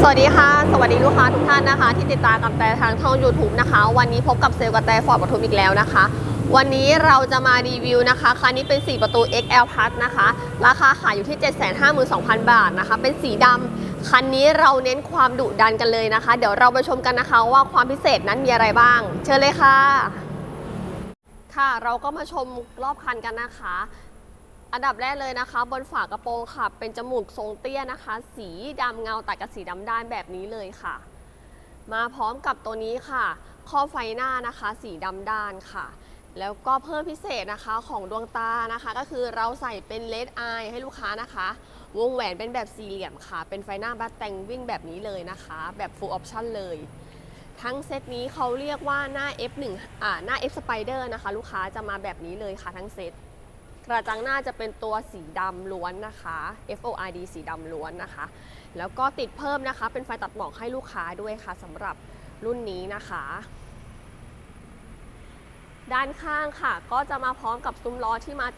สวัสดีค่ะ สวัสดีลูกค้าทุกท่านนะคะ ที่ติดตามกับแต่ทางช่อง YouTube นะคะ วันนี้พบกับเซลล์กับแต่ฟอร์ดปทุมอีกแล้วนะคะ วันนี้เราจะมารีวิวนะคะ คันนี้เป็น 4 ประตู XL Plus นะคะ ราคาขายอยู่ที่ 752,000 บาทนะคะ เป็นสีดำคันนี้เราเน้นความดุดันกันเลยนะคะ เดี๋ยวเราไปชมกันนะคะว่าความพิเศษนั้นมีอะไรบ้าง เชิญเลยค่ะ ค่ะ เราก็มาชมรอบคันกันนะคะ อันดับแรกเลยนะคะ บนฝากระโปรงค่ะ เป็นจมูกทรงเตี้ยนะคะ สีดำเงาตัดกับสีดำด้านแบบนี้เลยค่ะ มาพร้อมกับตัวนี้ค่ะ ข้อไฟหน้านะคะ สีดำด้านค่ะ แล้วก็เพิ่มพิเศษนะคะของดวงตานะคะ ก็คือเราใส่เป็นเลดอายให้ลูกค้านะคะ วงแหวนเป็นแบบสี่เหลี่ยมค่ะ เป็นไฟหน้าบัตแต่งวิ่งแบบนี้เลยนะคะ แบบ full option เลยทั้งเซตนี้เขาเรียกว่าหน้า F1 อ่าหน้า F Spider นะคะ ลูกค้าจะมาแบบนี้เลยค่ะทั้งเซต กระจังหน้าจะเป็นตัวสีดำล้วนนะคะ FORD สีดำล้วนนะคะ แล้วก็ติดเพิ่มนะคะ เป็นไฟตัดหมอกให้ลูกค้าด้วยค่ะสำหรับรุ่นนี้นะคะ ด้านข้างค่ะ ก็จะมาพร้อมกับซุ้มล้อที่มา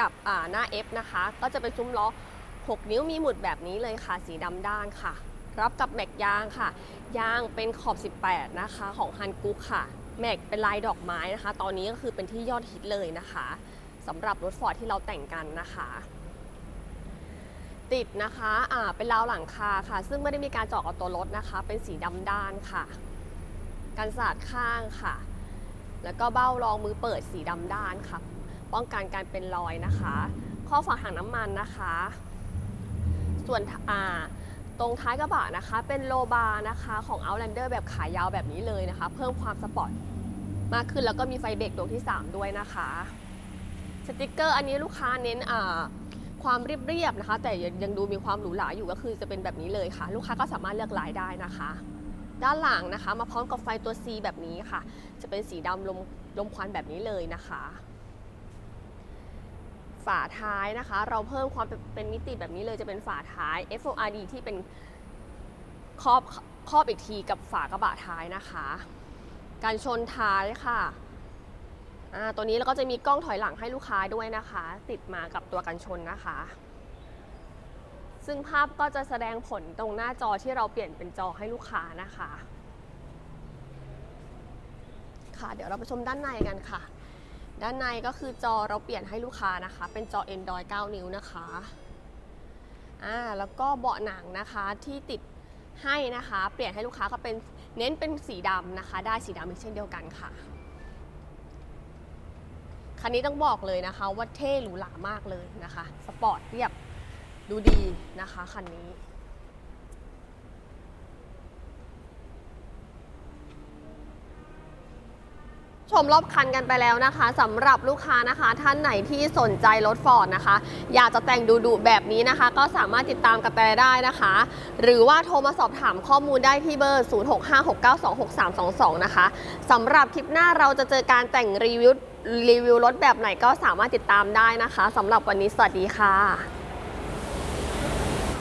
กับหน้า F นะคะ ก็จะเป็นซุ้มล้อ 6 นิ้วมีหมุดแบบนี้เลยค่ะสีดำด้านค่ะ รับกับแม็กยางค่ะ ยางเป็นขอบ 18 นะคะ ของฮันกุ๊กค่ะ แม็กเป็นลายดอกไม้นะคะ ตอนนี้ก็คือเป็นที่ยอดฮิตเลยนะคะ สำหรับรถฟอร์ดที่เราแต่งกันนะคะ ติดนะคะอ่าเป็นราวหลังคาค่ะ ซึ่งไม่ได้มีการเจาะกับตัวรถนะคะ เป็นสีดำด้านค่ะ กันสาดข้างค่ะ แล้วก็เบ้ารองมือเปิดสีดำด้านค่ะ ป้องกันการเป็นรอยนะคะ ข้อฝาถังน้ำมันนะคะ ส่วนอ่าตรงท้ายกระบะนะคะ เป็นโลบาร์นะคะของ Outlander แบบขายาวแบบนี้เลยนะคะ เพิ่มความสปอร์ตมากขึ้นแล้วก็มีไฟเบรกดวงที่ 3 ด้วยนะคะ สติกเกอร์อันนี้ลูกค้าเน้นความเรียบๆนะคะ แต่ยังยังดูมีความหรูหราอยู่ก็คือจะเป็นแบบนี้เลยค่ะ ลูกค้าก็สามารถเลือกลายได้นะคะ ด้านหลังนะคะ มาพร้อมกับไฟตัว C แบบนี้ค่ะ จะเป็นสีดำลมลมควันแบบนี้เลยนะคะ ฝาท้ายนะคะ เราเพิ่มความเป็นมิติแบบนี้เลยจะเป็นฝาท้าย FORD ที่เป็นครอบครอบอีกทีกับฝากระบะท้ายนะคะ การชนท้ายค่ะ ตัวนี้เราก็จะมีกล้องถอยหลังให้ลูกค้าด้วยนะคะ ติดมากับตัวกันชนนะคะ ซึ่งภาพก็จะแสดงผลตรงหน้าจอที่เราเปลี่ยนเป็นจอให้ลูกค้านะคะ ค่ะ เดี๋ยวเราไปชมด้านในกันค่ะ ด้านในก็คือจอเราเปลี่ยนให้ลูกค้านะคะ เป็นจอ Android 9 นิ้วนะคะอ่าแล้วก็เบาะหนังนะคะที่ติดให้นะคะ เปลี่ยนให้ลูกค้าก็เป็นเน้นเป็นสีดำนะคะ ได้สีดำอีกเช่นเดียวกันค่ะ คันนี้ต้องบอกเลยนะคะ ว่าเท่หรูหรามากเลยนะคะ สปอร์ตเรียบดูดีนะคะคันนี้ ชมรอบคันกันไปแล้วนะคะสำหรับลูกค้านะคะ ท่านไหนที่สนใจรถฟอร์ดนะคะ อยากจะแต่งดูดุๆแบบนี้นะคะ ก็สามารถติดตามกระแตได้นะคะ หรือว่าโทรมาสอบถามข้อมูลได้ที่เบอร์ 0656926322 นะคะสำหรับคลิปหน้าเราจะเจอการแต่งรีวิว รีวิวรถแบบไหนก็สามารถติดตามได้นะคะสำหรับวันนี้สวัสดีค่ะ